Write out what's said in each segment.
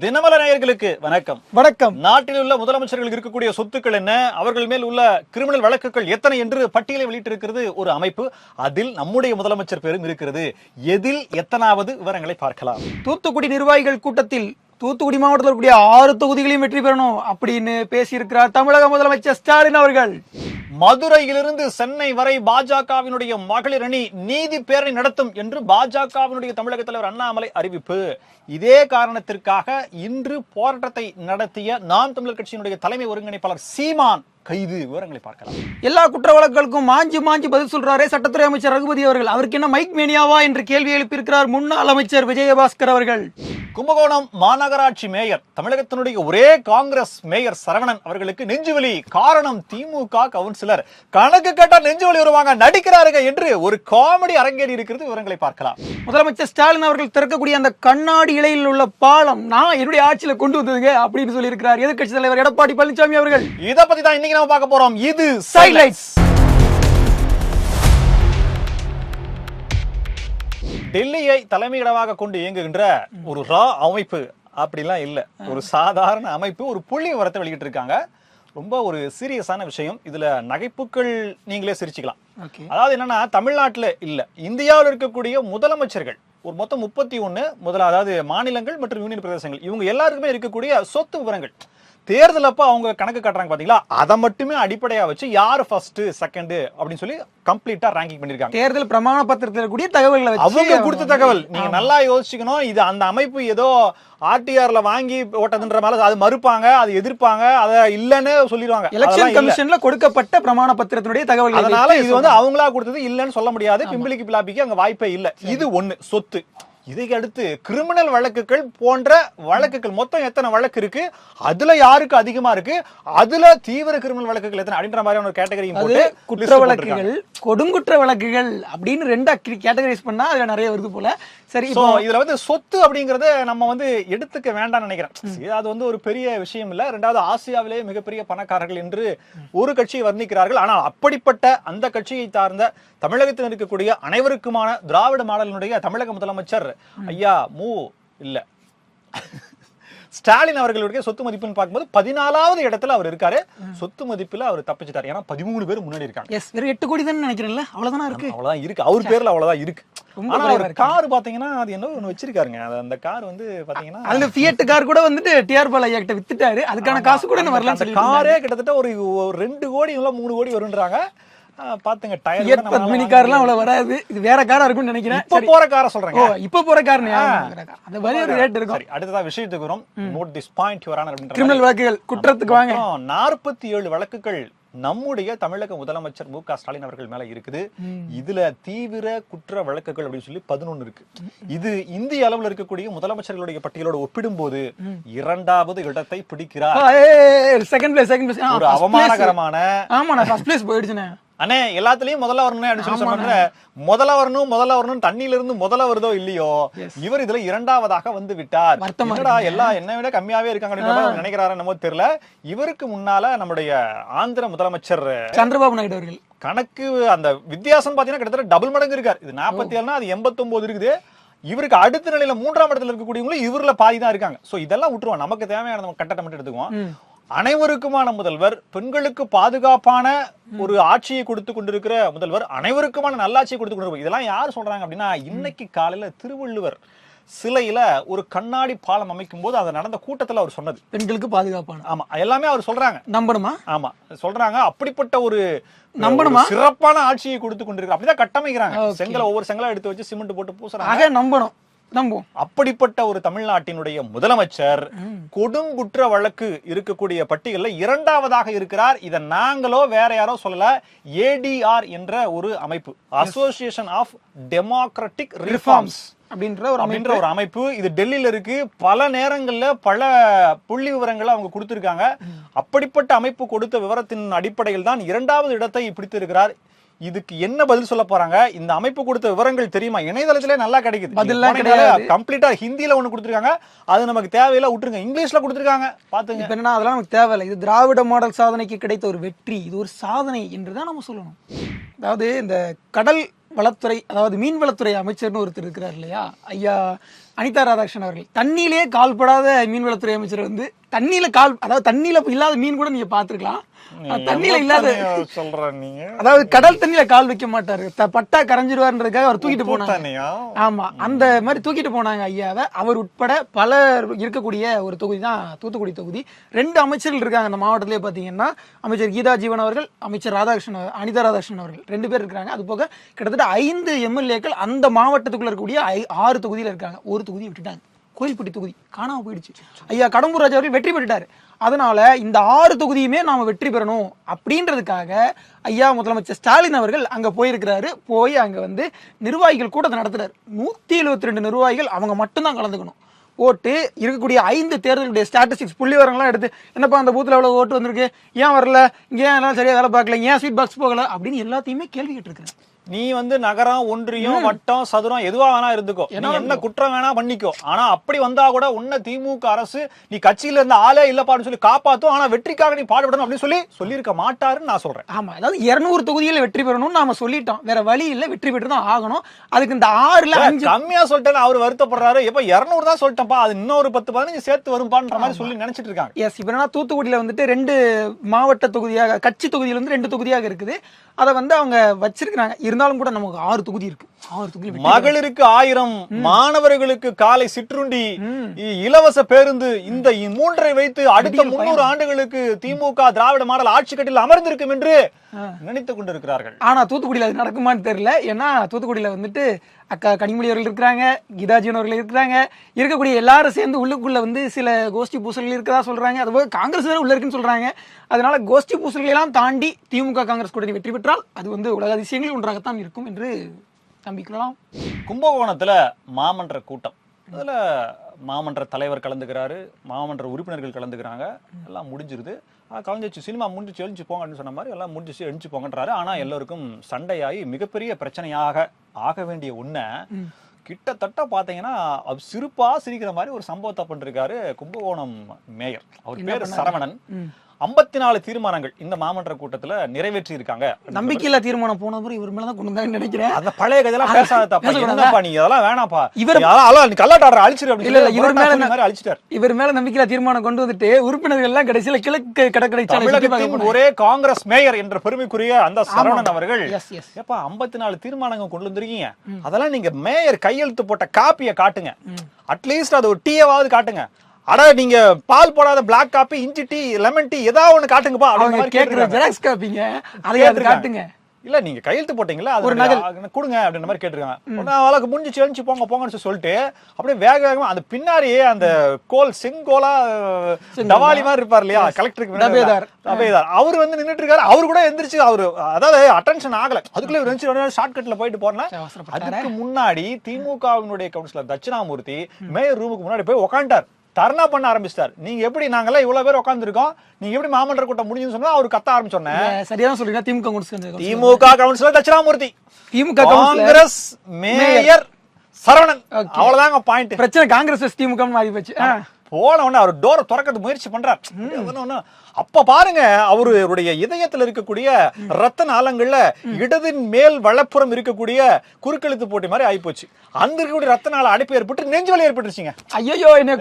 தினமல நேயர்களுக்கு வணக்கம். வணக்கம். நாட்டில் உள்ள முதலமைச்சர்கள் இருக்கக்கூடிய சொத்துக்கள் என்ன? அவர்கள் மேல் உள்ள கிரிமினல் வழக்குகள் எத்தனை என்று பட்டியலை வெளியிட்டிருக்கிறது ஒரு அமைப்பு. அதில் நம்முடைய முதலமைச்சர் பேரும் இருக்கிறது. எதில் எத்தனாவது விவரங்களை பார்க்கலாம். தூத்துக்குடி நிர்வாகிகள் கூட்டத்தில் தூத்துக்குடி மாவட்டத்தில் இருக்கக்கூடிய ஆறு தொகுதிகளையும் வெற்றி பெறணும் அப்படின்னு பேசியிருக்கிறார் தமிழக முதலமைச்சர் ஸ்டாலின் அவர்கள். மதுரையிலிருந்து சென்னை வரை பாஜகவினுடைய மகளிர் அணி நீதி பேரணி நடத்தும் என்று பாஜகவினுடைய தமிழக தலைவர் அண்ணாமலை அறிவிப்பு. இதே காரணத்திற்காக இன்று போராட்டத்தை நடத்திய நாம் தமிழர் கட்சியினுடைய தலைமை ஒருங்கிணைப்பாளர் சீமான் கைது விவரங்களை பார்க்கலாம். எல்லா குற்ற வழக்குகளுக்கும் மாஞ்சி மாஞ்சி பதில் சொல்றாரே சட்டத்துறை அமைச்சர் ரகுபதி அவர்கள். அவருக்கு என்ன மைக் மேனியாவா என்று கேள்வி எழுப்பியிருக்கிறார் முன்னாள் அமைச்சர் விஜயபாஸ்கர் அவர்கள். கும்பகோணம் மாநகராட்சி மேயர் தமிழகத்தினுடைய ஒரே காங்கிரஸ் மேயர் சரவணன் அவர்களுக்கு நெஞ்சுவலி. காரணம் திமுக கவுன்சிலர். கணக்கு கேட்டா நெஞ்சுவலி வருவாங்க நடிக்கிறாருங்க என்று ஒரு காமெடி அரங்கேறி இருக்கிறது விவரங்களை பார்க்கலாம். முதலமைச்சர் ஸ்டாலின் அவர்கள் திறக்கக்கூடிய அந்த கண்ணாடி இலையில் உள்ள பாலம் நான் என்னுடைய ஆட்சியில கொண்டு வந்ததுங்க அப்படின்னு சொல்லியிருக்கிறார். எதிர்க்கட்சி தலைவர் எடப்பாடி பழனிசாமி அவர்கள். இத பத்தி தான் இன்னைக்கு நம்ம பார்க்க போறோம். இது. சைலைட்ஸ் டெல்லியை தலைமையிடமாக கொண்டு இயங்குகின்ற ஒரு ரா அமைப்பு அப்படிலாம் இல்ல. ஒரு சாதாரண அமைப்பு ஒரு புள்ளி விவரத்தை வெளியிட்டு இருக்காங்க ரொம்ப ஒரு சீரியஸான விஷயம். இதுல நகைப்புகள் நீங்களே சிரிச்சுக்கலாம். அதாவது என்னன்னா தமிழ்நாட்டுல இல்ல. இந்தியாவில் இருக்கக்கூடிய முதலமைச்சர்கள் ஒரு மொத்தம் முப்பத்தி ஒண்ணு முதல்ல அதாவது மாநிலங்கள் மற்றும் யூனியன் பிரதேசங்கள் இவங்க எல்லாருக்குமே இருக்கக்கூடிய சொத்து விவரங்கள். தேர்தல் அப்ப அவங்க கணக்கு காட்டுறாங்க பாத்தீங்களா? அதை மட்டுமே அடிப்படையா வச்சு யாரு ஃபர்ஸ்ட் செகண்ட் அப்படின்னு சொல்லி கம்ப்ளீட்டா ரேங்கிங் பண்ணிருக்காங்க. தேர்தல் பிரமாண பத்திரத்தில் இருக்கக்கூடிய தகவல்களை அவங்க கொடுத்த தகவல். நீங்க நல்லா யோசிச்சுக்கணும். இது அந்த அமைப்பு ஏதோ ஆர்டிஆர்ல வாங்கி ஓட்டதுன்ற மேல அது மறுப்பாங்க அது எதிர்ப்பாங்க அத இல்லன்னு சொல்லிடுவாங்க. எலெக்ஷன். கமிஷன்ல கொடுக்கப்பட்ட பிரமாண பத்திரத்தினுடைய தகவல்கள் அதனால இது வந்து அவங்களா கொடுத்தது இல்லன்னு சொல்ல முடியாது. பிம்பிளிக்கு பிளாபிக்கு அங்க வாய்ப்பே இல்ல. இது ஒண்ணு. சொத்து. இதை அடுத்து கிரிமினல் வழக்குகள் போன்ற வழக்குகள். மொத்தம் எத்தனை வழக்கு இருக்கு? அதுல யாருக்கு அதிகமா இருக்கு? அதுல தீவிர கிரிமினல் வழக்குகள் எத்தனை? அப்படின்ற மாதிரியான ஒரு அது போட்டு குற்ற. வழக்குகள் கொடுங்குற்ற வழக்குகள் அப்படின்னு ரெண்டா கேட்டகரைஸ் பண்ணா அதுல நிறைய வருது போல. சரி இப்போ இதுல வந்து சொத்து அப்படிங்கறத நம்ம வந்து எடுத்துக்க வேண்டாம்னு நினைக்கிறேன். அது வந்து ஒரு பெரிய விஷயம் இல்ல. ரெண்டாவது ஆசியாவிலேயே மிகப்பெரிய பணக்காரர்கள் என்று ஒரு கட்சியை வர்ணிக்கிறார்கள். ஆனால் அப்படிப்பட்ட அந்த கட்சியை சார்ந்த தமிழகத்தில் இருக்கக்கூடிய அனைவருக்குமான திராவிட மாடலினுடைய தமிழக முதலமைச்சர் ஐயா மு இல்ல. ஸ்டாலின் அவர்களுடைய சொத்து மதிப்புன்னு பார்க்கும்போது பதினாலாவது இடத்துல அவர் இருக்காரு. சொத்து மதிப்புல அவர் தப்பிச்சிட்டாரு. ஏன்னா பதிமூணு பேர் முன்னாடி இருக்காங்க. எஸ் வெறும் எட்டு கோடி தான் நினைக்கிறேன்ல அவ்வளவுதானா இருக்கு? அவ்வளவுதான் இருக்கு. அவர் பேர்ல அவ்வளவுதான் இருக்கு. ஆனா ஒரு. கார் பாத்தீங்கன்னா அது என்ன ஒண்ணு வச்சிருக்காருங்க. அந்த கார் வந்து பாத்தீங்கன்னா அதுல ஃபியட் கார் கூட வந்துட்டு டிஆர் பால் ஐயா கிட்ட வித்துட்டாரு. அதுக்கான காசு கூட சொல்லி காரே கிட்டத்தட்ட ஒரு ரெண்டு கோடி இல்ல மூணு கோடி வரும்ன்றாங்க ஆ, பாத்துங்க டயர் பத்மினி கார்லாம் அவ்வளவு வராது. இது வேற காரா இருக்கும்னு நினைக்கிறேன். இப்ப. போற காரை ஓ சொல்றேங்க. இப்ப போற கார் அந்த மாதிரி ஒரு ரேட் இருக்கும். சரி அடுத்ததா விஷயத்துக்கு வரும். Note this point your honour criminal வழக்குகள் குற்றத்துக்கு வாங்க. நாற்பத்தி ஏழு வழக்குகள் நம்முடைய தமிழக முதலமைச்சர் மு க. ஸ்டாலின் அவர்கள் மேல இருக்குது. இதுல தீவிர குற்ற வழக்குகள் அப்படின்னு சொல்லி பதினொன்னு இருக்கு. இது இந்திய அளவுல இருக்கக்கூடிய முதலமைச்சர்களுடைய பட்டியலோட ஒப்பிடும்போது இரண்டாவது இடத்தை பிடிக்கிறார். செகண்ட் பிளேஸ் செகண்ட் பிளேஸ் ஒரு அவமானகரமான ஆமா நான் ஃபர்ஸ்ட் பிளேஸ் போயிடுச்சுனே அண்ணே எல்லாத்துலயும் முதல்ல வரணும் அப்படின்னு சொல்லி சொன்ன முதல்ல வரணும் முதல்ல வரணும் தண்ணியில இருந்து முதல்ல வருதோ இல்லையோ இவர் இதுல இரண்டாவதாக வந்து விட்டார். என்னடா எல்லாம் என்ன விட கம்மியாவே இருக்காங்க அவர் நினைக்கிறாரு என்னமோ தெரியல. இவருக்கு முன்னால நம்முடைய ஆந்திர முதலமைச்சர் சந்திரபாபு நாயுடு அவர்கள். கணக்கு அந்த வித்தியாசம் பாத்தீங்கன்னா கிட்டத்தட்ட டபுள் மடங்கு இருக்காரு. இது நாற்பத்தி ஏழுனா அது எண்பத்தொன்பது இருக்குது. இவருக்கு அடுத்த நிலையில மூன்றாம் இடத்துல இருக்கக்கூடியவங்களும் இவர்ல பாதி தான் இருக்காங்க. சோ இதெல்லாம் விட்டுருவோம். நமக்கு தேவையான நம்ம கட்டத்தை மட்டும் எடுத்துக்குவோம். அனைவருக்குமான முதல்வர் பெண்களுக்கு பாதுகாப்பான ஒரு ஆட்சியை கொடுத்து கொண்டிருக்கிற முதல்வர் அனைவருக்குமான நல்லாட்சியை கொடுத்து கொண்டிருக்கிற இதெல்லாம் யார் சொல்றாங்க அப்படின்னா இன்னைக்கு காலையில திருவள்ளுவர் சிலையில ஒரு கண்ணாடி பாலம் அமைக்கும் போது அது நடந்த கூட்டத்துல அவர் சொன்னது. பெண்களுக்கு பாதுகாப்பான. ஆமா எல்லாமே அவர் சொல்றாங்க. நம்பணுமா? ஆமா சொல்றாங்க. அப்படிப்பட்ட ஒரு நம்பணுமா? சிறப்பான ஆட்சியை கொடுத்து கொண்டிருக்க அப்படிதான் கட்டமைக்கிறாங்க. செங்கலை ஒவ்வொரு செங்கலா எடுத்து வச்சு சிமெண்ட் போட்டு பூசுறாங்க. நம்பணும். நம்புவோம் அப்படிப்பட்ட ஒரு தமிழ்நாட்டினுடைய முதலமைச்சர் கொடுங்குற்ற வழக்கு இருக்கக்கூடிய பட்டியல்ல இரண்டாவதாக இருக்கிறார். இதை நாங்களோ வேற யாரோ சொல்லல. ஏடிஆர் என்ற ஒரு அமைப்பு. அசோசியேஷன் ஆஃப் டெமோக்ராட்டிக் ரிஃபார்ம்ஸ் அப்படின்ற ஒரு அப்படின்ற ஒரு அமைப்பு. இது டெல்லியில இருக்கு. பல நேரங்கள்ல பல புள்ளி விவரங்களை அவங்க கொடுத்திருக்காங்க. அப்படிப்பட்ட அமைப்பு கொடுத்த விவரத்தின் அடிப்படையில் தான் இரண்டாவது இடத்தை பிடித்திருக்கிறார். இதுக்கு என்ன பதில் சொல்ல போறாங்க? இந்த அமைப்பு கொடுத்த விவரங்கள் தெரியுமா? இணையதளத்திலே நல்லா கிடைக்குது. கிடையாது. கம்ப்ளீட்டா ஹிந்தியில ஒண்ணு கொடுத்துருக்காங்க. அது நமக்கு தேவையில்ல விட்டுருங்க. இங்கிலீஷ்ல கொடுத்துருக்காங்க. பாத்துங்க. இப்ப என்ன அதெல்லாம் நமக்கு தேவையில்லை. இது திராவிட மாடல் சாதனைக்கு கிடைத்த ஒரு வெற்றி. இது ஒரு சாதனை என்றுதான் நம்ம சொல்லணும். அதாவது இந்த கடல் வளத்துறை அதாவது மீன்வளத்துறை அமைச்சர்னு ஒருத்தர் இருக்கிறார் இல்லையா? ஐயா அனிதா ராதாகிருஷ்ணன் அவர்கள் தண்ணியிலே கால்படாத மீன்வளத்துறை அமைச்சர் வந்து தண்ணியில கால் அதாவது தண்ணியில இல்லாத மீன் கூட நீங்க பாத்துருக்கலாம் தண்ணியில இல்லாத சொல்ற நீங்க? அதாவது கடல் தண்ணியில கால் வைக்க மாட்டாரு. பட்டா கரைஞ்சிருவாருன்றதுக்காக அவர் தூக்கிட்டு போனாங்க. ஆமா அந்த மாதிரி தூக்கிட்டு போனாங்க ஐயாவை. அவர் உட்பட பலர் இருக்கக்கூடிய ஒரு தொகுதி தான் தூத்துக்குடி தொகுதி. ரெண்டு அமைச்சர்கள் இருக்காங்க அந்த மாவட்டத்திலே பாத்தீங்கன்னா அமைச்சர் கீதா ஜீவன் அவர்கள் அமைச்சர் ராதாகிருஷ்ணன் அனிதா ராதாகிருஷ்ணன் அவர்கள். ரெண்டு பேர் இருக்காங்க. அது போக கிட்டத்தட்ட ஐந்து எம்எல்ஏக்கள் அந்த மாவட்டத்துக்குள்ள இருக்கக்கூடிய ஆறு தொகுதியில இருக்காங்க. ஒரு தொகுதியை விட்டுட்டாங்க. கோயில்பட்டி தொகுதி. காணாம போயிடுச்சு. ஐயா கடம்பூர் ராஜா அவர்கள் வெற்றி பெற்றுட்டார். அதனால இந்த ஆறு தொகுதியுமே நாம் வெற்றி பெறணும் அப்படின்றதுக்காக ஐயா முதலமைச்சர் ஸ்டாலின் அவர்கள் அங்கே போயிருக்கிறாரு. போய் அங்கே வந்து நிர்வாகிகள் கூட்டத்தை நடத்துறாரு. நூற்றி எழுபத்தி ரெண்டு நிர்வாகிகள் அவங்க மட்டும்தான் கலந்துக்கணும். ஓட்டு இருக்கக்கூடிய ஐந்து தேர்தலுடைய ஸ்டாட்டிஸ்டிக்ஸ் புள்ளி வரங்களாம் எடுத்து என்னப்பா அந்த பூத்தில் எவ்வளோ ஓட்டு வந்திருக்கு? ஏன் வரல? ஏன் எல்லாம் சரியா வேலை பார்க்கல? ஏன் ஸ்வீட் பாக்ஸ் போகல? அப்படின்னு எல்லாத்தையுமே கேள்வி கேட்டிருக்கிறேன் நீ வந்து நகரம் ஒன்றியம் வட்டம் சதுரம் எதுவா வேணா இருந்துக்கோ. நீ என்ன குற்றம் வேணா பண்ணிக்கோ. ஆனா அப்படி வந்தா கூட உன்ன திமுக அரசு நீ கட்சியில இருந்த ஆளே இல்லப்பான்னு சொல்லி காப்பாத்தும். ஆனா வெற்றிக்காக நீ பாடுபடணும் அப்படின்னு சொல்லி சொல்லியிருக்க மாட்டாருன்னு நான் சொல்றேன். ஆமா அதாவது இருநூறு தொகுதியில் வெற்றி பெறணும்னு நாம சொல்லிட்டோம். வேற வழி இல்ல வெற்றி பெற்று தான் ஆகணும். அதுக்கு இந்த ஆறுல அஞ்சு கம்மியா சொல்லிட்டேன்னு அவர் வருத்தப்படுறாரு. எப்ப இருநூறு தான் சொல்லிட்டேன்ப்பா. அது இன்னொரு பத்து பதினஞ்சு சேர்த்து வரும்பான்ற மாதிரி சொல்லி நினைச்சிட்டு இருக்காங்க. எஸ் இப்போ என்னன்னா தூத்துக்குடியில வந்துட்டு ரெண்டு மாவட்ட தொகுதியாக கட்சி தொகுதியில இருந்து ரெண்டு தொகுதியாக இருக்குது. அதை வந்து அவங்க வச்சிருக்கிறாங்க. இருந்தாலும் கூட நமக்கு ஆறு தொகுதி இருக்கு. ஆறு தொகுதி மகளிருக்கு ஆயிரம் மாணவர்களுக்கு காலை சிற்றுண்டி இலவச பேருந்து இந்த மூன்றை வைத்து அடுத்த முன்னூறு ஆண்டுகளுக்கு திமுக திராவிட மாடல் ஆட்சி கட்டில் அமர்ந்திருக்கும் என்று நினைத்துக் கொண்டிருக்கிறார்கள். ஆனா தூத்துக்குடியில அது நடக்குமான்னு தெரியல. ஏன்னா தூத்துக்குடியில வந்துட்டு அக்கா கனிமொழி அவர்கள் இருக்கிறாங்க கீதாஜீவன் அவர்கள் இருக்கிறாங்க. இருக்கக்கூடிய எல்லாரும் சேர்ந்து உள்ளுக்குள்ள வந்து சில கோஷ்டி பூசல்கள் இருக்கதா சொல்றாங்க. அதுபோக காங்கிரஸ் வேற உள்ள இருக்குன்னு சொல்றாங்க. அதனால கோஷ்டி பூசல்களை எல்லாம் தாண்டி திமுக காங்கிரஸ் கூட்டணி வெற்றி பெற்றால் அது வந்து உலக அதிசயங்களில் ஒன்றாகத்தான் இருக்கும் என்று நம்பிக்கலாம் கும்பகோணத்துல மாமன்ற கூட்டம். அதுல மாமன்ற தலைவர் கலந்துக்கிறாரு மாமன்ற உறுப்பினர்கள் கலந்துக்கிறாங்க. எல்லாம் முடிஞ்சிருது. ஆ, கலைஞ்சிச்சு சினிமா முடிஞ்சிச்சு எழுந்து போங்கன்னு சொன்ன மாதிரி எல்லாம் முடிஞ்சிச்சு எழுந்து போங்கன்றாரு. ஆனா எல்லாருக்கும் சண்டையாகி மிகப்பெரிய பிரச்சனையாக ஆக வேண்டிய உன்னை கிட்டத்தட்ட பாத்தீங்கன்னா அவர் சிரிப்பா சிரிக்கிற மாதிரி ஒரு சம்பவத்தை பண்ணிருக்காரு கும்பகோணம் மேயர். அவர் பேரு சரவணன். ஐம்பத்தி நாலு தீர்மானங்கள் இந்த மாமன்ற கூட்டத்துல நிறைவேற்றி இருக்காங்க நம்பிக்கையில்லா தீர்மானம் போன முறை இவர் மேலதான் கொண்டு நினைக்கிறேன். அந்த பழைய கதையெல்லாம் பேசாதப்பா? என்னப்பா நீ? அதெல்லாம் வேணாப்பா இவர்- கல்லாட்டாடுற அழிச்சிரு இல்ல, இவர் மேல அழிச்சிட்டார். இவர் மேல நம்பிக்கையில்லா தீர்மானம் கொண்டு வந்துட்டு உறுப்பினர்கள் எல்லாம் கடைசியில கிழக்கு கடற்கரை. ஒரே காங்கிரஸ் மேயர் என்ற பெருமைக்குரிய அந்த சரவணன் அவர்கள் ஏப்பா ஐம்பத்தி நாலு தீர்மானங்கள் கொண்டு வந்திருக்கீங்க. அதெல்லாம் நீங்க மேயர் கையெழுத்து போட்ட காப்பியை காட்டுங்க. அட்லீஸ்ட் அது ஒரு டீயாவது காட்டுங்க. அட நீங்க பால் போடாத பிளாக் காப்பி இஞ்சி டீ லெமன் டீ ஏதாவது ஒண்ணு காட்டுங்கப்பா அவங்க கேட்டிருக்காங்க. ஜெராக்ஸ் காப்பிங்க அதை. காட்டுங்க. இல்ல நீங்க கையெழுத்து போட்டீங்களா அது ஒரு நகல். கொடுங்க அப்படின்ற மாதிரி கேட்டிருக்காங்க. உடனே அவளுக்கு முடிஞ்சு செழிச்சு போங்க போங்கன்னு சொல்லி சொல்லிட்டு அப்படியே வேக வேகமா அந்த பின்னாடி அந்த கோல் செங்கோலா டவாலி மாதிரி இருப்பார் இல்லையா கலெக்டருக்கு. டபேதார் அவர் வந்து நின்னுட்டு இருக்காரு. அவரு கூட எந்திரிச்சு அவரு அதாவது அட்டென்ஷன் ஆகல. அதுக்குள்ள இவர் ஷார்ட் கட்ல போயிட்டு போறேன். அதுக்கு முன்னாடி திமுகவினுடைய கவுன்சிலர் தட்சிணாமூர்த்தி மேயர் ரூமுக்கு முன்னாடி போய் உக்காண்டார் தர்ணா பண்ண ஆரம்பிச்சிட்டார். நீங்க எப்படி நாங்கெல்லாம் இவ்வளவு பேர் உட்காந்துருக்கோம் நீங்க எப்படி மாமன்ற கூட்டம் முடிஞ்சுன்னு சொன்னா அவர் கத்த ஆரம்பிச்சோன்னே. சரியா சொல்றீங்க. திமுக திமுக கவுன்சிலர் தட்சிணாமூர்த்தி. திமுக காங்கிரஸ் மேயர் சரவணன். அவ்வளவுதாங்க பாயிண்ட் பிரச்சனை காங்கிரஸ் திமுக மாறி போச்சு. போன உடனே அவர் டோரை திறக்கிறது முயற்சி பண்றார். அப்ப பாருங்க அவருடைய இதயத்துல இருக்கக்கூடிய ரத்த நாளங்கள்ல இடதின் மேல் வலப்புறம் இருக்கக்கூடிய குறுக்கெழுத்து போட்டி மாதிரி ஆயிப்போச்சு. அந்த இருக்கக்கூடிய ரத்த நாள அடைப்பு ஏற்பட்டு நெஞ்சு வலி ஏற்பட்டுருச்சுங்க. ஐயோ என்ன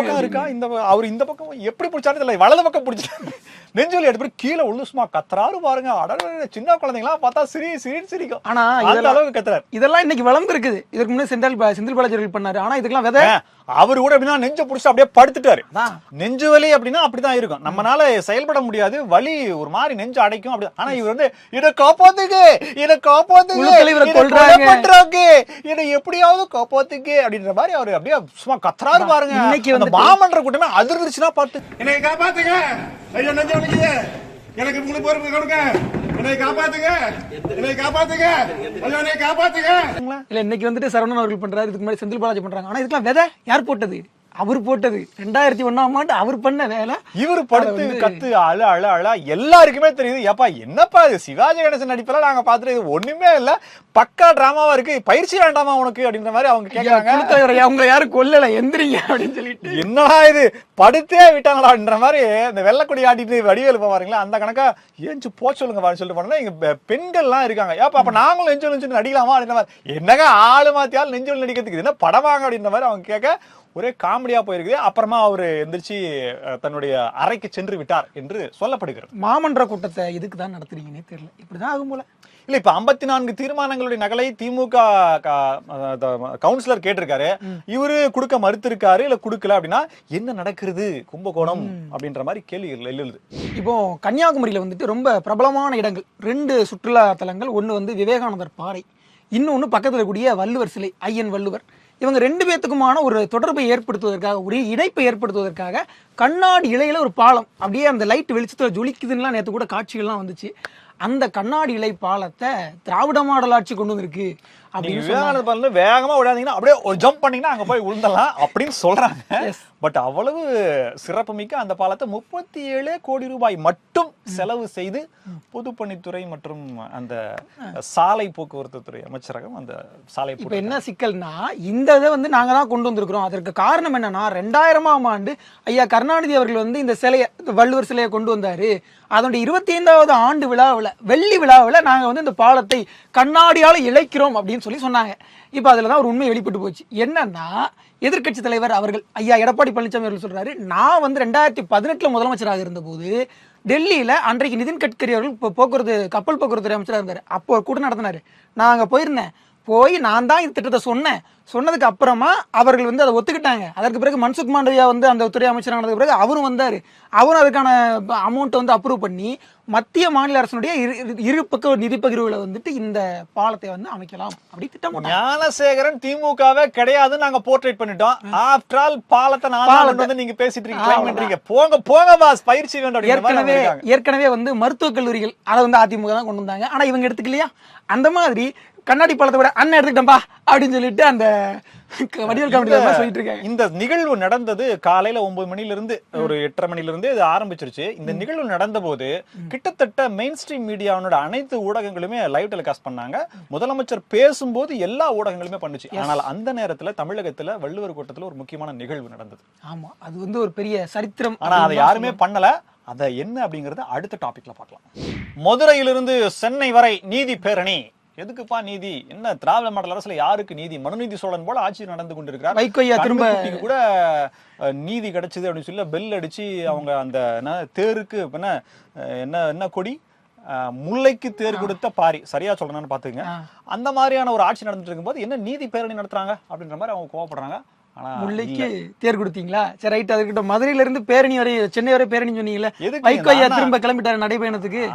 பக்கம் இருக்கா? இந்த அவர் இந்த பக்கம் எப்படி பிடிச்சாரு தெரியல வலது பக்கம் பிடிச்சாரு. நெஞ்சு வலி எடுத்து கீழே உள்லுசுமா கத்துறாரு பாருங்க. அடடட சின்ன குழந்தைங்களா பார்த்தா சிரி சிரி சிரிக்கும். ஆனா அந்த அளவுக்கு கத்துறாரு. இதெல்லாம் இன்னைக்கு வளர்ந்து இருக்குது இதுக்கு முன்னாடி செந்தில் செந்தில் பாலாஜி பண்ணாரு. ஆனா இதுக்கெல்லாம் விதை அவரு கூட எப்படின்னா நெஞ்ச புடிச்சு அப்படியே படுத்துட்டாரு. நெஞ்சு வலி அப்படின்னா அப்படிதான் இருக்கும். நம்மனால செயல்பட முடியாது. வலி ஒரு மாதிரி நெஞ்சு அடைக்கும். அப்படி ஆனா இவர் வந்து இத காப்பாத்துங்க இத தலைவரை இத எப்படியாவது காப்பாத்துங்க அப்படின்ற மாதிரி அவரு அப்படியே சும்மா கத்துறாரு பாருங்க. இன்னைக்கு அந்த வந்துட்டு- மாமன்ற கூட்டமே அதிர்ந்துச்சுன்னா பார்த்து. என்னை காப்பாத்துங்க. ஐயோ நெஞ்சு வலிக்குது. எனக்கு முழு பொறுப்பு கொடுங்க. என்னை காப்பாத்துங்க. என்னை காப்பாத்துங்க. என்னை காப்பாத்துங்க. இல்ல இன்னைக்கு வந்துட்டு சரவணன் அவர்கள் பண்றாரு. இதுக்கு முன்னாடி செந்தில் பாலாஜி பண்றாங்க. ஆனா இதுக்கெல்லாம் விதை யார் போட்டது? அவர் போட்டது. ரெண்டாயிரத்தி ஒண்ணாம் ஆண்டு அவர் பண்ண வேலை. இவர் படுத்து கத்து அழ அழ அழ எல்லாருக்குமே தெரியுது. ஏப்பா என்னப்பா இது? சிவாஜி கணேசன் நடிப்பெல்லாம் நாங்க பாத்துட்டு இது ஒண்ணுமே இல்ல. பக்கா டிராமாவா இருக்கு. பயிற்சி வேண்டாமா உனக்கு? அப்படின்ற மாதிரி அவங்க கேக்குறாங்க. குலத்தலைவரை அவங்களை யாரும் கொல்லல. எந்திரிங்க அப்படின்னு சொல்லிட்டு. என்னடா இது? படுத்தே விட்டாங்களான்ற மாதிரி இந்த வெள்ளக்கொடி ஆட்டிட்டு வடிவேலு போவாருங்களா அந்த கணக்கா ஏஞ்சு போ சொல்லுங்க சொல்லிட்டு போனா இங்க பெண்கள்லாம் இருக்காங்க. ஏப்பா அப்ப நாங்களும் நெஞ்சு நெஞ்சு நடிக்கலாமா அப்படின்ற மாதிரி. என்னங்க ஆளு மாத்தியால் நெஞ்சு நடிக்கிறதுக்கு? என்ன படமாங்க அப்படின்ற மாதிரி அவங்க கேட்க ஒரே காமெடியா போயிருக்குது. அப்புறமா அவரு எந்திரிச்சு தன்னுடைய அறைக்கு சென்று விட்டார் என்று சொல்லப்படுகிறது. மாமன்ற கூட்டத்தை இதுக்கு தான் நடத்துறீங்கன்னே தெரியல. இப்படிதான் ஆகும் போல. இல்ல இப்ப ஐம்பத்தி நான்கு தீர்மானங்களுடைய நகலை திமுக கவுன்சிலர் கேட்டிருக்காரு. இவரு கொடுக்க மறுத்திருக்காரு இல்ல கொடுக்கல அப்படின்னா என்ன நடக்கிறது? கும்பகோணம் அப்படின்ற மாதிரி கேள்விகள் எழுது இப்போ கன்னியாகுமரியில வந்துட்டு ரொம்ப பிரபலமான இடங்கள். ரெண்டு சுற்றுலா தலங்கள் ஒன்று வந்து விவேகானந்தர் பாறை. இன்னொன்று பக்கத்தில் கூடிய வள்ளுவர் சிலை ஐயன் வள்ளுவர். இவங்க ரெண்டு பேத்துக்குமான ஒரு தொடர்பை ஏற்படுத்துவதற்காக ஒரு இணைப்பை ஏற்படுத்துவதற்காக கண்ணாடி இலையில ஒரு பாலம் அப்படியே அந்த லைட் வெளிச்சத்தில் ஜொலிக்குதுன்னா நேற்று கூட காட்சிகள்லாம் வந்துச்சு. அந்த கண்ணாடி இலை பாலத்தை திராவிட மாடல் ஆட்சி கொண்டு வந்திருக்கு. அப்படின்னு. விவேகானந்த பாலத்துல வேகமா விடாதீங்கன்னா அப்படியே ஒரு ஜம்ப் பண்ணீங்கன்னா அங்க போய் விழுந்தலாம் அப்படின்னு சொல்றாங்க. பட் அவ்வளவு சிறப்புமிக்க அந்த பாலத்தை முப்பத்தி ஏழு கோடி ரூபாய் மட்டும் செலவு செய்து பொதுப்பணித்துறை மற்றும் அந்த சாலை போக்குவரத்து துறை அமைச்சரகம் அந்த சாலை இப்ப என்ன சிக்கல்னா இந்த இதை வந்து நாங்க தான் கொண்டு வந்திருக்கிறோம். அதற்கு காரணம் என்னன்னா ரெண்டாயிரமாம் ஆண்டு ஐயா கருணாநிதி அவர்கள் வந்து இந்த சிலையை வள்ளுவர் சிலையை கொண்டு வந்தாரு. அதனுடைய இருபத்தி ஐந்தாவது ஆண்டு விழாவில் வெள்ளி விழாவில் நாங்க வந்து இந்த பாலத்தை கண்ணாடியால இழைக்கிறோம் அப்படின்னு சொல்லி சொன்னாங்க. இப்போ அதில் தான் ஒரு உண்மை வெளிப்பட்டு போச்சு. என்னன்னா எதிர்க்கட்சி தலைவர் அவர்கள் ஐயா எடப்பாடி பழனிசாமி அவர்கள் சொல்றாரு நான் வந்து ரெண்டாயிரத்தி பதினெட்டில் முதலமைச்சராக இருந்தபோது டெல்லியில் அன்றைக்கு நிதின் கட்கரி அவர்கள் இப்போ போக்குவரத்து கப்பல் போக்குவரத்து அமைச்சராக இருந்தார். அப்போ கூட நடத்தினார். நான் அங்கே போயிருந்தேன். போய் நான் தான் இந்த திட்டத்தை சொன்னேன். சொன்னதுக்கு அப்புறமா அவர்கள் வந்து அதை ஒத்துக்கிட்டாங்க. அதற்கு பிறகு மன்சுக் மாண்டவியா வந்து அந்த துறை அமைச்சரானதுக்கு பிறகு அவரும் வந்தார். அவரும் அதுக்கான அமௌண்ட்டை வந்து அப்ரூவ் பண்ணி மத்திய மாநில அரசனுடைய இரு பக்க நிதி பகிர்வுல வந்துட்டு இந்த பாலத்தை வந்து அமைக்கலாம் அப்படி திட்டம். ஞானசேகரன் திமுகவே கிடையாதுன்னு நாங்க போர்ட்ரேட் பண்ணிட்டோம். ஆஃப்டர் ஆல் பாலத்தை நான் வந்து நீங்க பேசிட்டு இருக்கீங்க போங்க போங்க பாஸ் பயிற்சி வேண்டும் ஏற்கனவே. ஏற்கனவே வந்து மருத்துவக் கல்லூரிகள் அதை வந்து அதிமுக தான் கொண்டு வந்தாங்க. ஆனா இவங்க எடுத்துக்கலையா? அந்த மாதிரி கண்ணாடி பாலத்தை விட அண்ணன் எடுத்துக்கிட்டம்பா அப்படின்னு சொல்லிட்டு அந்த வடிவேல் காமெடி சொல்லிட்டு இருக்காங்க. இந்த நிகழ்வு நடந்தது காலையில ஒன்பது மணில இருந்து ஒரு எட்டரை மணில இருந்து இது ஆரம்பிச்சிருச்சு. இந்த நிகழ்வு நடந்த போது கிட்டத்தட்ட மெயின் ஸ்ட்ரீம் மீடியாவோட அனைத்து ஊடகங்களுமே லைவ் டெலிகாஸ்ட் பண்ணாங்க. முதலமைச்சர் பேசும்போது எல்லா ஊடகங்களுமே பண்ணுச்சு. ஆனால் அந்த நேரத்துல தமிழகத்துல வள்ளுவர் கூட்டத்துல ஒரு முக்கியமான நிகழ்வு நடந்தது. ஆமா அது வந்து ஒரு பெரிய சரித்திரம் ஆனா அதை யாருமே பண்ணல. அத என்ன அப்படிங்கறத அடுத்த டாபிக்ல பார்க்கலாம். மதுரையிலிருந்து சென்னை வரை நீதி பேரணி. எதுக்குப்பா நீதி? என்ன திராவிட மாடல் அரசுல யாருக்கு நீதி? மனுநீதி சோழன் போல ஆட்சி நடந்து கொண்டிருக்கிறார். வைகோ ஐயா திரும்ப- கூட நீதி கிடைச்சது அப்படின்னு சொல்லி பெல் அடிச்சு அவங்க அந்த என்ன தேருக்கு என்ன என்ன என்ன கொடி? முல்லைக்கு தேர் கொடுத்த பாரி. சரியா சொல்றேன்னு பாத்துங்க அந்த மாதிரியான ஒரு ஆட்சி நடந்துட்டு இருக்கும்போது என்ன நீதி பேரணி நடத்துறாங்க? அப்படின்ற மாதிரி அவங்க கோவப்படுறாங்க. முல்லைக்கு தேர் கொடுத்தீங்களா? சரி ரைட் அதுக்கிட்ட மதுரையில இருந்து பேரணி வரை சென்னை வரை பேரணி சொன்னீங்கல்ல. எதுக்கு? வைகோ ஐயா இந்த திரும்ப கிளம்பிட்டாரு நடைபயணத்துக்கு.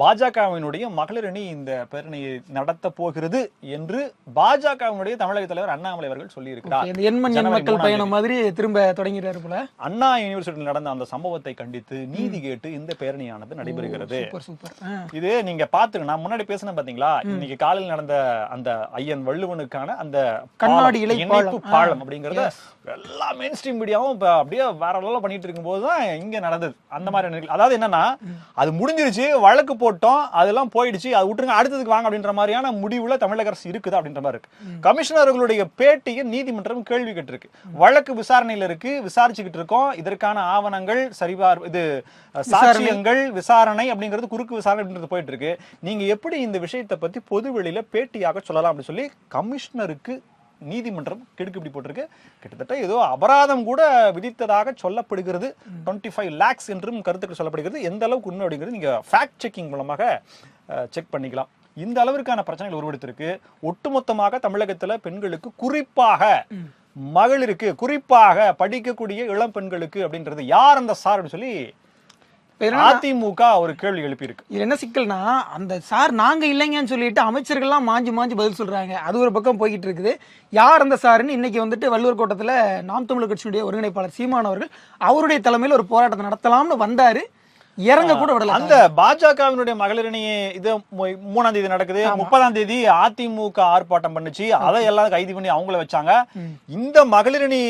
பாஜகவினுடைய மகளிர் அணி இந்த பேரணியை நடத்த போகிறது என்று பாஜகவினுடைய தமிழக தலைவர் அண்ணாமலை அவர்கள் சொல்லி இருக்கிறார் இந்த எண்மண் எண் மக்கள் பயணம் மாதிரி திரும்ப தொடங்கிட்டாரு போல. அண்ணா யூனிவர்சிட்டியில் நடந்த அந்த சம்பவத்தை கண்டித்து நீதி கேட்டு இந்த பேரணியானது நடைபெறுகிறது. இது நீங்க பாத்துங்க நான் முன்னாடி பேசினேன் பாத்தீங்களா? இன்னைக்கு காலையில் நடந்த அந்த ஐயன் வள்ளுவனுக்கான அந்த கண்ணாடி இணைப்பு பாலம். அப்படிங்கறத எல்லா மெயின் ஸ்ட்ரீம் மீடியாவும் அப்படியே வேற லெவலில் பண்ணிட்டு இருக்கும்போது தான் இங்க நடந்தது. அந்த மாதிரி. அதாவது என்னன்னா அது முடிஞ்சிருச்சு வழக்கு போட்டோம் அதெல்லாம் போயிடுச்சு அது விட்டுருங்க அடுத்ததுக்கு வாங்க அப்படின்ற மாதிரியான முடிவுல தமிழக அரசு இருக்குது அப்படின்ற மாதிரி இருக்கு. கமிஷனர்களுடைய பேட்டியை நீதிமன்றம் கேள்வி கேட்டிருக்கு. வழக்கு விசாரணையில இருக்கு விசாரிச்சுக்கிட்டு இருக்கோம். இதற்கான ஆவணங்கள் சரிபார் இது சாட்சியங்கள் விசாரணை அப்படிங்கிறது குறுக்கு விசாரணை அப்படின்றது போயிட்டு இருக்கு. நீங்க எப்படி இந்த விஷயத்தை பத்தி பொது வெளியில பேட்டியாக சொல்லலாம் அப்படின்னு சொல்லி கமிஷனருக்கு நீதிமன்றம் கிடுக்கு இப்படி போட்டிருக்கு. கிட்டத்தட்ட ஏதோ அபராதம் கூட விதித்ததாக சொல்லப்படுகிறது. டுவெண்ட்டி ஃபைவ் லேக்ஸ் என்றும் கருத்துக்கள் சொல்லப்படுகிறது. எந்த அளவுக்கு உண்மை அப்படிங்கிறது நீங்க ஃபேக்ட் செக்கிங் மூலமாக செக் பண்ணிக்கலாம். இந்த அளவிற்கான பிரச்சனைகள் உருவெடுத்திருக்கு. ஒட்டுமொத்தமாக தமிழகத்துல பெண்களுக்கு குறிப்பாக மகளிருக்கு குறிப்பாக படிக்கக்கூடிய இளம் பெண்களுக்கு அப்படின்றது யார் அந்த சார் அப்படின்னு சொல்லி அதிமுக ஒரு கேள்வி எழுப்பியிருக்கு. இது என்ன சிக்கல்னா அந்த சார் நாங்க இல்லைங்கன்னு சொல்லிட்டு அமைச்சர்கள்லாம் மாஞ்சி மாஞ்சி பதில் சொல்றாங்க. அது ஒரு பக்கம் போய்கிட்டு இருக்குது யார் அந்த சாருன்னு இன்னைக்கு வந்துட்டு வள்ளுவர் கோட்டத்துல நாம் தமிழர் கட்சியினுடைய ஒருங்கிணைப்பாளர் சீமான் அவர்கள் அவருடைய தலைமையில் ஒரு போராட்டத்தை நடத்தலாம்னு வந்தாரு. இறங்க கூட விடல அந்த பாஜகவினுடைய மகளிரணி இது மூணாம் தேதி நடக்குது. முப்பதாம் தேதி அதிமுக ஆர்ப்பாட்டம் பண்ணுச்சு. அதை எல்லாம் கைது பண்ணி அவங்கள வச்சாங்க. இந்த மகளிரணி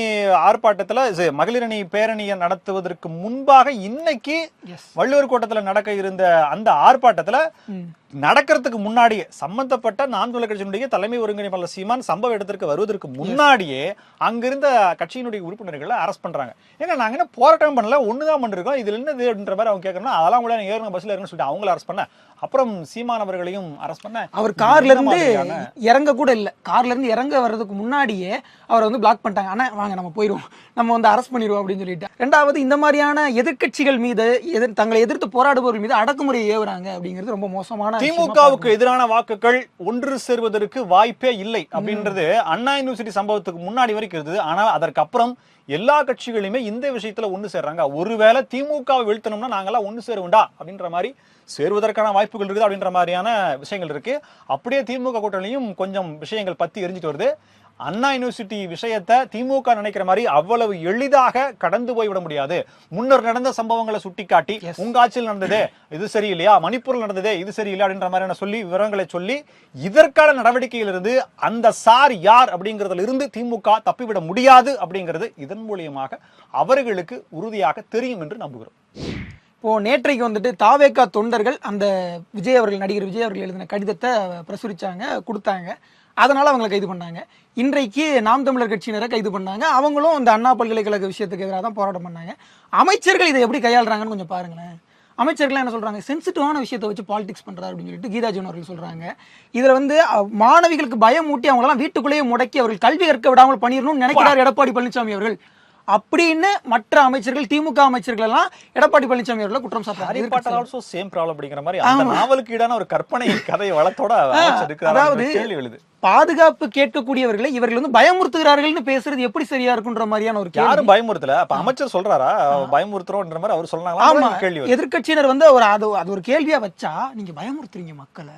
ஆர்ப்பாட்டத்துல மகளிரணி பேரணியை நடத்துவதற்கு முன்பாக இன்னைக்கு. வள்ளுவர் கோட்டத்துல நடக்க இருந்த அந்த ஆர்ப்பாட்டத்துல நடக்கிறதுக்கு முன்னாடியே சம்பந்தப்பட்ட நான் தமிழர் கட்சியினுடைய தலைமை ஒருங்கிணைப்பாளர் சீமான் சம்பவ இடத்திற்கு வருவதற்கு முன்னாடியே அங்கிருந்த கட்சியினுடைய உறுப்பினர்களை அரெஸ்ட் பண்றாங்க. ஏங்க நாங்க என்ன போராட்டம் பண்ணல? ஒண்ணுதான் பண்ணிருக்கோம். இதுல என்னது அப்படின்ற மாதிரி அவங்க கேட்கணும் அதெல்லாம் கூட ஏறுங்க பஸ்ல ஏறுங்கன்னு சொல்லிட்டு அவங்கள அரெஸ்ட் பண்ண. அப்புறம் சீமான் அவர்களையும் அரெஸ்ட் பண்ண. அவர் கார்ல என்ன இருந்து இறங்க கூட இல்ல. கார்ல இருந்து இறங்க வர்றதுக்கு முன்னாடியே அவரை வந்து பிளாக் பண்ணிட்டாங்க. ஆனா வாங்க நம்ம போயிடுவோம் நம்ம வந்து அரெஸ்ட் பண்ணிடுவோம் அப்படின்னு சொல்லிட்டு. ரெண்டாவது இந்த மாதிரியான எதிர்க்கட்சிகள் மீது எதிர் தங்களை எதிர்த்து போராடுபவர்கள் மீது அடக்குமுறையை ஏவுறாங்க அப்படிங்கிறது ரொம்ப மோசமான திமுகவுக்கு எதிரான வாக்குகள் ஒன்று சேர்வதற்கு வாய்ப்பே இல்லை அப்படின்றது அண்ணா யூனிவர்சிட்டி சம்பவத்துக்கு முன்னாடி வரைக்கும் இருந்தது. ஆனால் அதற்கு அப்புறம் எல்லா கட்சிகளுமே இந்த விஷயத்துல ஒண்ணு சேர்றாங்க. ஒருவேளை திமுகவை வீழ்த்தணும்னா நாங்கெல்லாம் ஒண்ணு சேருவோண்டா அப்படின்ற மாதிரி சேருவதற்கான வாய்ப்புகள் இருக்குது அப்படின்ற மாதிரியான விஷயங்கள் இருக்கு. அப்படியே திமுக கூட்டணியும் கொஞ்சம் விஷயங்கள் பத்தி எரிஞ்சிட்டு வருது. அண்ணா யூனிவர்சிட்டி விஷயத்தை திமுக நினைக்கிற மாதிரி அவ்வளவு எளிதாக கடந்து போய் விட முடியாது. முன்னர் நடந்த சம்பவங்களை சுட்டிக்காட்டி உங்க ஆட்சியில் நடந்ததே இது சரியில்லையா? மணிப்பூரில் நடந்ததே இது சரியில்லை அப்படின்ற மாதிரியான சொல்லி விவரங்களை சொல்லி இதற்கான நடவடிக்கையிலிருந்து அந்த சார் யார் அப்படிங்கறதுல இருந்து திமுக தப்பிவிட முடியாது அப்படிங்கிறது இதன் மூலியமாக அவர்களுக்கு உறுதியாக தெரியும் என்று நம்புகிறோம். இப்போ நேற்றைக்கு வந்துட்டு தாவேக்கா தொண்டர்கள் அந்த விஜய் அவர்கள் நடிகர் விஜய் அவர்கள் எழுதின கடிதத்தை பிரசுரிச்சாங்க கொடுத்தாங்க. அதனால அவங்களை கைது பண்ணாங்க. இன்றைக்கு நாம் தமிழர் கட்சியினரை கைது பண்ணாங்க. அவங்களும் இந்த அண்ணா பல்கலைக்கழக விஷயத்துக்கு எதிராக தான் போராட்டம் பண்ணாங்க. அமைச்சர்கள் இதை எப்படி கையாளுறாங்கன்னு கொஞ்சம் பாருங்களேன். அமைச்சர்கள் என்ன சொல்றாங்க? சென்சிட்டிவான விஷயத்தை வச்சு பாலிடிக்ஸ் பண்றாரு அப்படின்னு சொல்லிட்டு கீதா ஜீவன் அவர்கள் சொல்றாங்க. இதுல வந்து மாணவிகளுக்கு பயம் ஊட்டி அவங்களெல்லாம் வீட்டுக்குள்ளேயே முடக்கி அவர்கள் கல்வி கற்க விடாமல் பண்ணிடணும்னு நினைக்கிறார் எடப்பாடி பழனிசாமி அவர்கள். அப்படின்னு மற்ற அமைச்சர்கள் திமுக அமைச்சர்கள் எல்லாம் எடப்பாடி பழனிசாமி அவர்களை குற்றம் பாட்டர் ஆல்சோ சேம் ப்ராப்ளம் அப்படிங்கிற மாதிரி அந்த நாவலுக்கு ஈடான ஒரு கற்பனை கதை வளத்தோட அதாவது எழுது. பாதுகாப்பு கேட்கக்கூடியவர்களை இவர்கள் வந்து பயமுறுத்துகிறார்கள்னு பேசுறது எப்படி சரியா இருக்குன்ற மாதிரியான ஒரு யாரும் பயமுறுத்தல. அப்ப அமைச்சர் சொல்றாரா? பயமுறுத்துறோம்ன்ற மாதிரி அவர் சொன்னாங்களா? ஆமா. கேள்வி வருது. எதிர்க்கட்சியினர் வந்து ஒரு அது அது ஒரு கேள்வியா வச்சா நீங்க பயமுறுத்துறீங்க மக்களை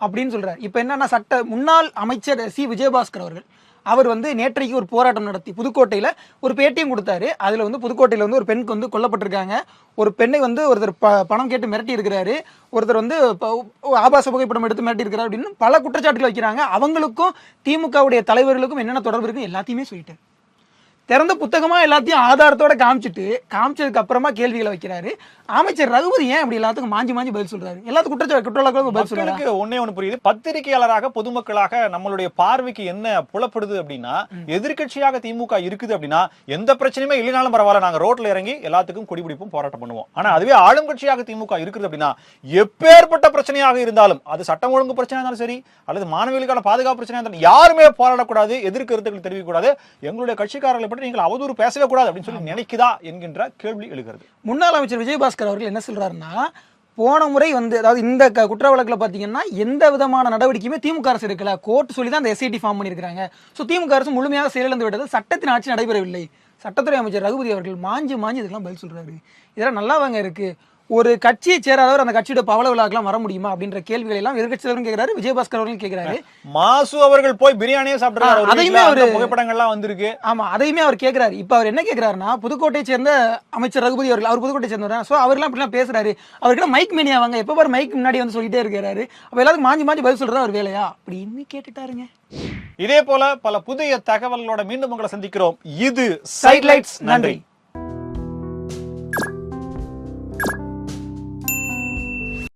அப்படின்னு சொல்றாரு. இப்ப என்னன்னா சட்ட முன்னாள் அமைச்சர் சி. விஜயபாஸ்கர் அவர்கள் அவர் வந்து நேற்றைக்கு ஒரு போராட்டம் நடத்தி புதுக்கோட்டையில் ஒரு பேட்டியும் கொடுத்தாரு. அதில் வந்து புதுக்கோட்டையில் வந்து ஒரு பெண்ணுக்கு வந்து கொல்லப்பட்டிருக்காங்க. ஒரு பெண்ணை வந்து ஒருத்தர் ப- பணம் கேட்டு மிரட்டி இருக்கிறாரு. ஒருத்தர் வந்து ப- ஆபாச புகைப்படம் எடுத்து மிரட்டி இருக்கிறார் அப்படின்னு பல குற்றச்சாட்டுகள் வைக்கிறாங்க. அவங்களுக்கும் திமுகவுடைய தலைவர்களுக்கும் என்னென்ன தொடர்பு இருக்கு எல்லாத்தையுமே சொல்லிட்டு திறந்த புத்தகமா எல்லாத்தையும் ஆதாரத்தோட காமிச்சிட்டு காமிச்சதுக்கு அப்புறமா கேள்விகளை வைக்கிறாரு. அமைச்சர் ரகுபதி ஏன் அப்படி எல்லாத்துக்கும் மாஞ்சி மாஞ்சி பதில் சொல்றாரு? எல்லாத்துக்கும் குற்றச்சாட்டு குற்றவாளிகளுக்கும் பதில் சொல்றாரு? ஒண்ணே ஒண்ணு புரியுது. பத்திரிகையாளராக பொதுமக்களாக நம்மளுடைய பார்வைக்கு என்ன புலப்படுது அப்படின்னா எதிர்க்கட்சியாக திமுக இருக்குது அப்படின்னா எந்த பிரச்சனையுமே இல்லைனாலும் பரவாயில்ல நாங்க ரோட்ல இறங்கி எல்லாத்துக்கும் கொடி பிடிப்போம் போராட்டம் பண்ணுவோம். ஆனா அதுவே ஆளும் கட்சியாக திமுக இருக்குது அப்படின்னா எப்பேற்பட்ட பிரச்சனையாக இருந்தாலும் அது சட்டம் ஒழுங்கு பிரச்சனையா இருந்தாலும் சரி அல்லது மாணவிகளுக்கான பாதுகாப்பு பிரச்சனையா இருந்தாலும் யாருமே போராடக்கூடாது எதிர் கருத்துக்கள் தெரிவிக்க கூடாது எங்களுடைய கட்சிக்காரர்களை பற்றி நீங்கள் அவதூறு பேசவே கூடாது அப்படின்னு சொல்லி நினைக்குதா என்கின்ற கேள்வி எழுகிறது. முன்னாள் அமைச்சர் விஜயபாஸ்கர் அவர்கள் என்ன சொல்றாருன்னா போன முறை வந்து அதாவது இந்த குற்ற வழக்குல பாத்தீங்கன்னா எந்த விதமான நடவடிக்கையுமே திமுக அரசு எடுக்கல. கோர்ட் சொல்லி தான் அந்த எஸ்ஐடி ஃபார்ம் பண்ணியிருக்காங்க ஸோ திமுக அரசு முழுமையாக செயலிழந்து விட்டது. சட்டத்தின் ஆட்சி நடைபெறவில்லை. சட்டத்துறை அமைச்சர் ரகுபதி அவர்கள் மாஞ்சி மாஞ்சி இதுக்கெல்லாம் பதில் சொல்றாரு. இதெல்லாம் நல்லாவாங்க இருக்கு. ஒரு கட்சியை சேராதவர் அந்த கட்சியோட பவள விழாக்கெல்லாம் வர முடியுமா அப்படின்ற கேள்விகளை எல்லாம் எதிர்கட்சி தலைவரும் கேட்கிறாரு விஜயபாஸ்கர் அவர்களும் கேட்கிறாரு மாசு அவர்கள் போய் பிரியாணியே அவர் அதையுமே. அவரு- புகைப்படங்கள்லாம் வந்திருக்கு. ஆமா அதையுமே அவர் கேட்கிறாரு இப்ப அவர் என்ன கேட்கிறாருன்னா புதுக்கோட்டையை சேர்ந்த அமைச்சர் ரகுபதி அவர்கள் அவர் புதுக்கோட்டை சேர்ந்தவர்? சோ அவர்லாம் இப்படிலாம் பேசுறாரு. அவர்கிட்ட மைக் மேனியா வாங்க எப்ப பாரு மைக் முன்னாடி வந்து சொல்லிட்டே இருக்கிறாரு. அப்ப எல்லாத்துக்கும் மாஞ்சி மாஞ்சி பதில் சொல்றதா அவர் வேலையா? அப்படின்னு கேட்டுட்டாருங்க. இதே போல பல புதிய தகவல்களோட மீண்டும் உங்களை சந்திக்கிறோம். இது சைட்லைட்ஸ் நன்றி.